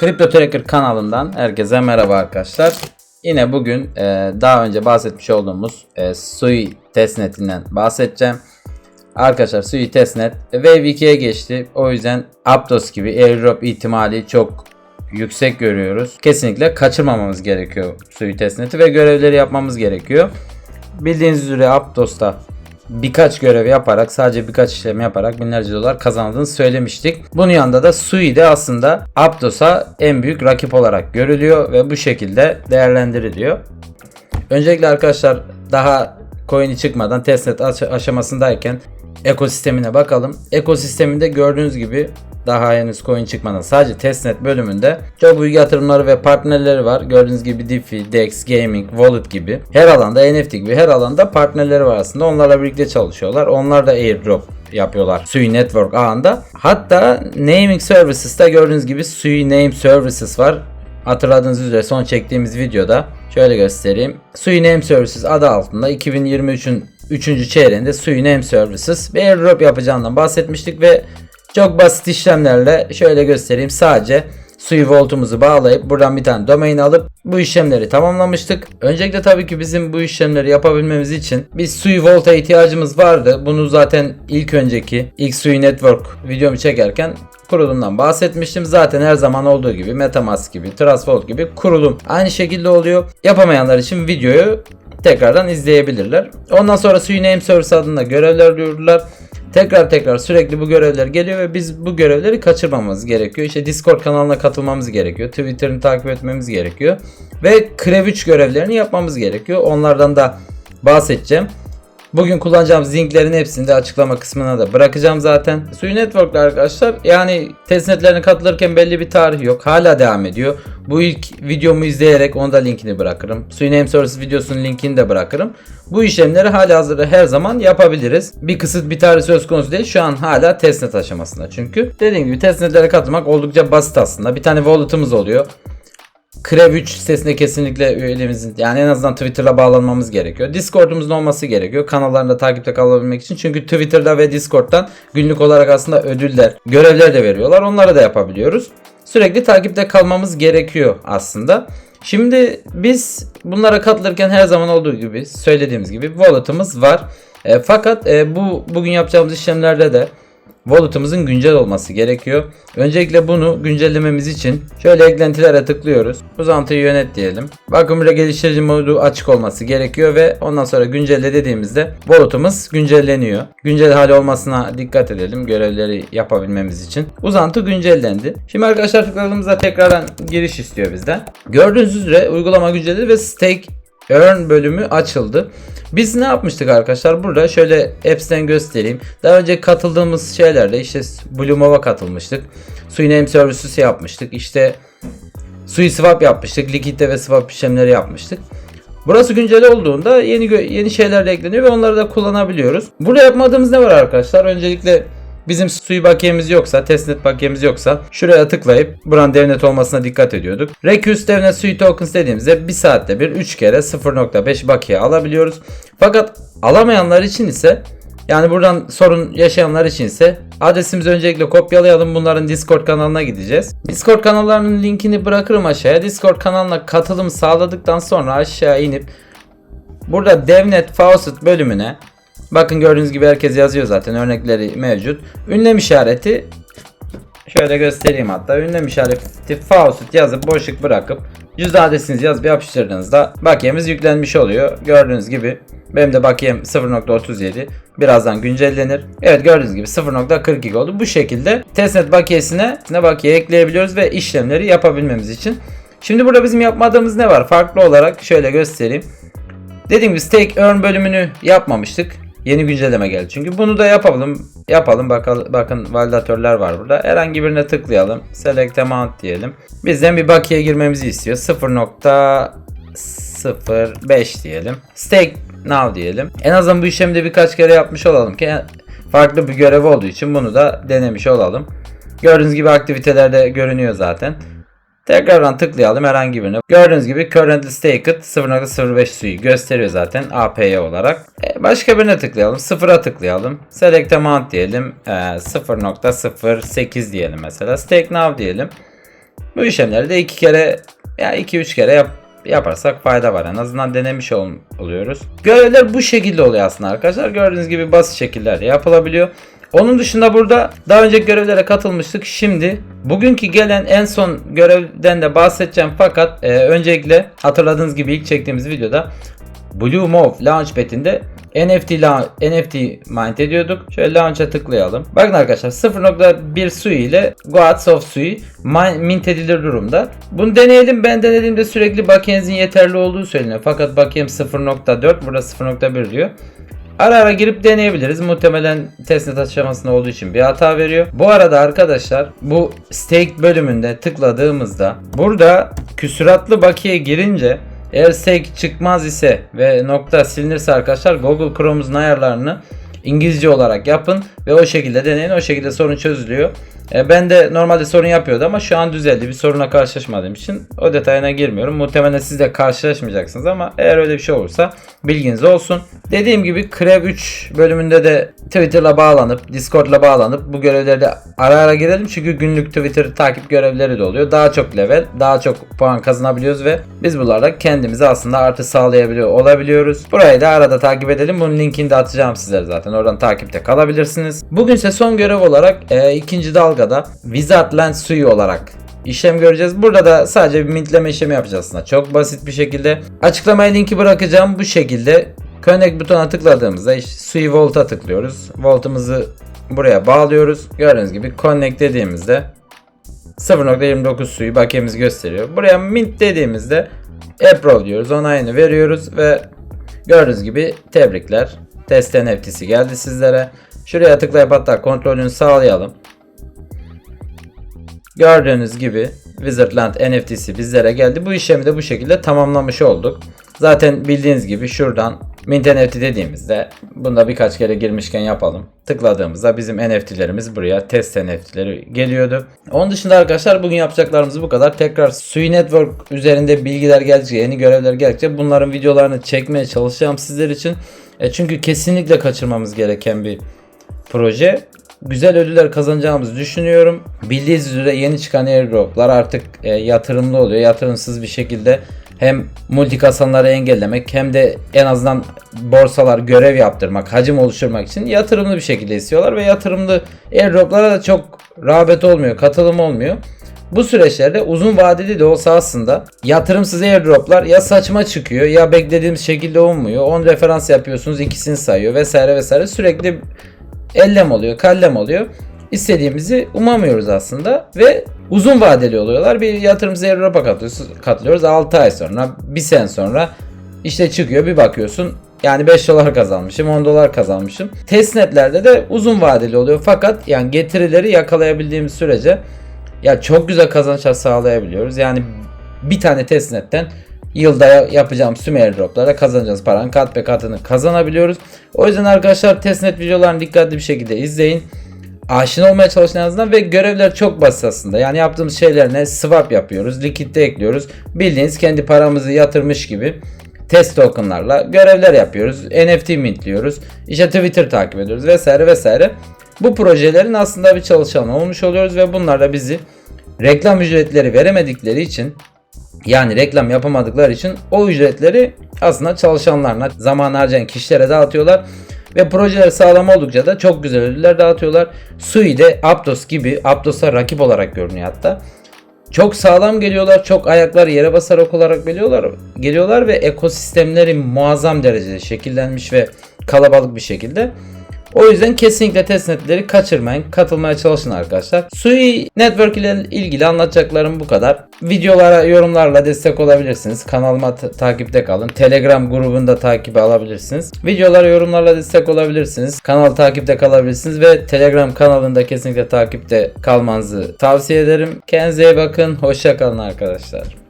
Crypto Tracker kanalından herkese merhaba arkadaşlar. Yine bugün e, daha önce bahsetmiş olduğumuz e, Sui testnetinden bahsedeceğim. Arkadaşlar Sui testnet Wave 2'ye geçti. O yüzden Aptos gibi airdrop ihtimali çok yüksek görüyoruz. Kesinlikle kaçırmamamız gerekiyor Sui testneti ve görevleri yapmamız gerekiyor. Bildiğiniz üzere Aptos'ta birkaç görev yaparak sadece birkaç işlem yaparak binlerce dolar kazandığını söylemiştik. Bunun yanında da Sui de aslında Aptos'a en büyük rakip olarak görülüyor ve bu şekilde değerlendiriliyor. Öncelikle arkadaşlar daha coin'i çıkmadan testnet aş- aşamasındayken ekosistemine bakalım. Ekosisteminde gördüğünüz gibi daha henüz coin çıkmadan sadece testnet bölümünde çok büyük yatırımları ve partnerleri var. Gördüğünüz gibi DeFi, DEX, Gaming, Wallet gibi her alanda NFT gibi her alanda partnerleri var aslında. Onlarla birlikte çalışıyorlar. Onlar da airdrop yapıyorlar Sui Network ağında. Hatta Naming Services'ta gördüğünüz gibi Sui Name Services var. Hatırladığınız üzere son çektiğimiz videoda şöyle göstereyim. Sui Name Services adı altında 2023'ün 3. çeyreğinde Sui Name Services bir airdrop yapacağından bahsetmiştik ve çok basit işlemlerle şöyle göstereyim. Sadece Sui Vault'umuzu bağlayıp buradan bir tane domain alıp bu işlemleri tamamlamıştık. Öncelikle tabii ki bizim bu işlemleri yapabilmemiz için bir Sui Vault'a ihtiyacımız vardı. Bunu zaten ilk önceki ilk Sui Network videomu çekerken kurulumdan bahsetmiştim. Zaten her zaman olduğu gibi Metamask gibi, Trust Vault gibi kurulum aynı şekilde oluyor. Yapamayanlar için videoyu tekrardan izleyebilirler. Ondan sonra Sui Name Service adında görevler duyurdular. Tekrar tekrar sürekli bu görevler geliyor ve biz bu görevleri kaçırmamamız gerekiyor. İşte Discord kanalına katılmamız gerekiyor. Twitter'ını takip etmemiz gerekiyor. Ve Krev 3 görevlerini yapmamız gerekiyor. Onlardan da bahsedeceğim. Bugün kullanacağımız linklerin hepsini de açıklama kısmına da bırakacağım zaten. Suyu Network'la arkadaşlar yani testnetlerine katılırken belli bir tarih yok. Hala devam ediyor. Bu ilk videomu izleyerek onda linkini bırakırım. Suyu Name videosunun linkini de bırakırım. Bu işlemleri hala hazırda her zaman yapabiliriz. Bir kısıt bir tarih söz konusu değil. Şu an hala testnet aşamasında çünkü. Dediğim gibi testnetlere katılmak oldukça basit aslında. Bir tane wallet'ımız oluyor. Krev 3 sitesine kesinlikle üyeliğimizin yani en azından Twitter'la bağlanmamız gerekiyor. Discord'umuzun olması gerekiyor. Kanallarında takipte kalabilmek için. Çünkü Twitter'da ve Discord'dan günlük olarak aslında ödüller, görevler de veriyorlar. Onları da yapabiliyoruz. Sürekli takipte kalmamız gerekiyor aslında. Şimdi biz bunlara katılırken her zaman olduğu gibi söylediğimiz gibi wallet'ımız var. E, fakat e, bu bugün yapacağımız işlemlerde de wallet'ımızın güncel olması gerekiyor. Öncelikle bunu güncellememiz için şöyle eklentilere tıklıyoruz. Uzantıyı yönet diyelim. Bakın burada geliştirici modu açık olması gerekiyor ve ondan sonra güncelle dediğimizde wallet'ımız güncelleniyor. Güncel hali olmasına dikkat edelim görevleri yapabilmemiz için. Uzantı güncellendi. Şimdi arkadaşlar tıkladığımızda tekrardan giriş istiyor bizden. Gördüğünüz üzere uygulama güncelledi ve stake Earn bölümü açıldı. Biz ne yapmıştık arkadaşlar? Burada şöyle apps'ten göstereyim. Daha önce katıldığımız şeylerde işte Blue Move'a katılmıştık. Sui Name Services yapmıştık. İşte Swap yapmıştık. Liquid'de ve swap işlemleri yapmıştık. Burası güncel olduğunda yeni yeni şeyler de ekleniyor ve onları da kullanabiliyoruz. Burada yapmadığımız ne var arkadaşlar? Öncelikle Bizim sui bakiyemiz yoksa, testnet bakiyemiz yoksa şuraya tıklayıp buranın devnet olmasına dikkat ediyorduk. Recurse devnet sui tokens dediğimizde bir saatte bir 3 kere 0.5 bakiye alabiliyoruz. Fakat alamayanlar için ise yani buradan sorun yaşayanlar için ise adresimizi öncelikle kopyalayalım. Bunların Discord kanalına gideceğiz. Discord kanallarının linkini bırakırım aşağıya. Discord kanalına katılım sağladıktan sonra aşağı inip burada devnet faucet bölümüne Bakın gördüğünüz gibi herkes yazıyor zaten örnekleri mevcut. Ünlem işareti şöyle göstereyim hatta ünlem işareti faucet yazıp boşluk bırakıp cüzdan adresinizi yazıp yapıştırdığınızda bakiyemiz yüklenmiş oluyor. Gördüğünüz gibi benim de bakiyem 0.37 birazdan güncellenir. Evet gördüğünüz gibi 0.42 oldu. Bu şekilde testnet bakiyesine ne bakiye ekleyebiliyoruz ve işlemleri yapabilmemiz için. Şimdi burada bizim yapmadığımız ne var? Farklı olarak şöyle göstereyim. Dediğim gibi stake earn bölümünü yapmamıştık. Yeni güncelleme geldi çünkü. Bunu da yapalım. Yapalım. Bakalım, bakın validatörler var burada. Herhangi birine tıklayalım. Select amount diyelim. Bizden bir bakiye girmemizi istiyor. 0.05 diyelim. Stake now diyelim. En azından bu işlemi de birkaç kere yapmış olalım ki farklı bir görev olduğu için bunu da denemiş olalım. Gördüğünüz gibi aktivitelerde görünüyor zaten. Tekrardan tıklayalım herhangi birine. Gördüğünüz gibi currently staked 0.05 suyu gösteriyor zaten APY olarak. E, başka birine tıklayalım. Sıfıra tıklayalım. Select amount diyelim. E, 0.08 diyelim mesela. Stake now diyelim. Bu işlemleri de iki kere ya iki üç kere yap, yaparsak fayda var. En azından denemiş ol, oluyoruz. Görevler bu şekilde oluyor aslında arkadaşlar. Gördüğünüz gibi basit şekillerde yapılabiliyor. Onun dışında burada daha önceki görevlere katılmıştık. Şimdi bugünkü gelen en son görevden de bahsedeceğim fakat e, öncelikle hatırladığınız gibi ilk çektiğimiz videoda Blue Move Launchpad'inde NFT, NFT mint ediyorduk. Şöyle launch'a tıklayalım. Bakın arkadaşlar 0.1 Sui ile Goats of Sui min- mint edilir durumda. Bunu deneyelim. Ben denediğimde sürekli bakiyenizin yeterli olduğu söyleniyor. Fakat bakiyem 0.4 burada 0.1 diyor. Ara ara girip deneyebiliriz. Muhtemelen testnet aşamasında olduğu için bir hata veriyor. Bu arada arkadaşlar bu stake bölümünde tıkladığımızda burada küsuratlı bakiye girince eğer stake çıkmaz ise ve nokta silinirse arkadaşlar Google Chrome'un ayarlarını İngilizce olarak yapın ve o şekilde deneyin. O şekilde sorun çözülüyor. E, ben de normalde sorun yapıyordu ama şu an düzeldi. Bir soruna karşılaşmadığım için o detayına girmiyorum. Muhtemelen siz de karşılaşmayacaksınız ama eğer öyle bir şey olursa bilginiz olsun. Dediğim gibi Krev 3 bölümünde de Twitter'la bağlanıp, Discord'la bağlanıp bu görevleri de ara ara girelim. Çünkü günlük Twitter takip görevleri de oluyor. Daha çok level, daha çok puan kazanabiliyoruz ve biz bunlarla kendimize aslında artı sağlayabiliyor olabiliyoruz. Burayı da arada takip edelim. Bunun linkini de atacağım sizlere zaten. Oradan takipte kalabilirsiniz. Bugün ise son görev olarak e, ikinci dalgada Wizardland suyu olarak işlem göreceğiz. Burada da sadece bir mintleme işlemi yapacağız aslında. Çok basit bir şekilde. Açıklamaya linki bırakacağım bu şekilde. Connect butona tıkladığımızda işte Sui Vault'a tıklıyoruz. Vault'ımızı buraya bağlıyoruz. Gördüğünüz gibi Connect dediğimizde 0.29 suyu bakiyemiz gösteriyor. Buraya mint dediğimizde approve diyoruz. Onayını veriyoruz ve gördüğünüz gibi tebrikler. Test NFT'si geldi sizlere. Şuraya tıklayıp hatta kontrolünü sağlayalım. Gördüğünüz gibi Wizardland NFT'si bizlere geldi. Bu işlemi de bu şekilde tamamlamış olduk. Zaten bildiğiniz gibi şuradan Mint NFT dediğimizde bunda birkaç kere girmişken yapalım. Tıkladığımızda bizim NFT'lerimiz buraya test NFT'leri geliyordu. Onun dışında arkadaşlar bugün yapacaklarımız bu kadar. Tekrar Sui Network üzerinde bilgiler geldikçe, yeni görevler geldikçe bunların videolarını çekmeye çalışacağım sizler için. E çünkü kesinlikle kaçırmamız gereken bir proje. Güzel ödüller kazanacağımızı düşünüyorum. Bildiğiniz üzere yeni çıkan airdroplar artık e, yatırımlı oluyor. Yatırımsız bir şekilde hem multi kasanları engellemek hem de en azından borsalar görev yaptırmak, hacim oluşturmak için yatırımlı bir şekilde istiyorlar ve yatırımlı airdroplara da çok rağbet olmuyor, katılım olmuyor. Bu süreçlerde uzun vadeli de olsa aslında yatırımsız airdroplar ya saçma çıkıyor ya beklediğimiz şekilde olmuyor. 10 referans yapıyorsunuz ikisini sayıyor vesaire vesaire sürekli ellem oluyor, kallem oluyor. İstediğimizi umamıyoruz aslında ve uzun vadeli oluyorlar. Bir yatırımcı airdrop'a katılıyoruz, katılıyoruz 6 ay sonra, 1 sene sonra işte çıkıyor bir bakıyorsun yani 5 dolar kazanmışım 10 dolar kazanmışım. Testnetlerde de uzun vadeli oluyor fakat yani getirileri yakalayabildiğimiz sürece ya çok güzel kazançlar sağlayabiliyoruz. Yani bir tane testnetten yılda yapacağım tüm airdroplara kazanacağız paranın kat be katını kazanabiliyoruz. O yüzden arkadaşlar testnet videolarını dikkatli bir şekilde izleyin. Aşina olmaya çalışın azından ve görevler çok basit aslında. Yani yaptığımız şeyler ne? Swap yapıyoruz, likitte ekliyoruz. Bildiğiniz kendi paramızı yatırmış gibi test tokenlarla görevler yapıyoruz. NFT mintliyoruz. İşte Twitter takip ediyoruz vesaire vesaire. Bu projelerin aslında bir çalışanı olmuş oluyoruz ve bunlar da bizi reklam ücretleri veremedikleri için yani reklam yapamadıkları için o ücretleri aslında çalışanlarına, zaman harcayan kişilere dağıtıyorlar. Ve projeler sağlam oldukça da çok güzel ödüller dağıtıyorlar. Sui de Aptos gibi, Aptos'a rakip olarak görünüyor hatta. Çok sağlam geliyorlar, çok ayaklar yere basarak olarak geliyorlar, geliyorlar ve ekosistemleri muazzam derecede şekillenmiş ve kalabalık bir şekilde. O yüzden kesinlikle testnetleri kaçırmayın. Katılmaya çalışın arkadaşlar. Sui Network ile ilgili anlatacaklarım bu kadar. Videolara yorumlarla destek olabilirsiniz. Kanalıma ta- takipte kalın. Telegram grubunda takibi alabilirsiniz. Videolara yorumlarla destek olabilirsiniz. Kanal takipte kalabilirsiniz ve Telegram kanalında kesinlikle takipte kalmanızı tavsiye ederim. Kendinize iyi bakın. Hoşça kalın arkadaşlar.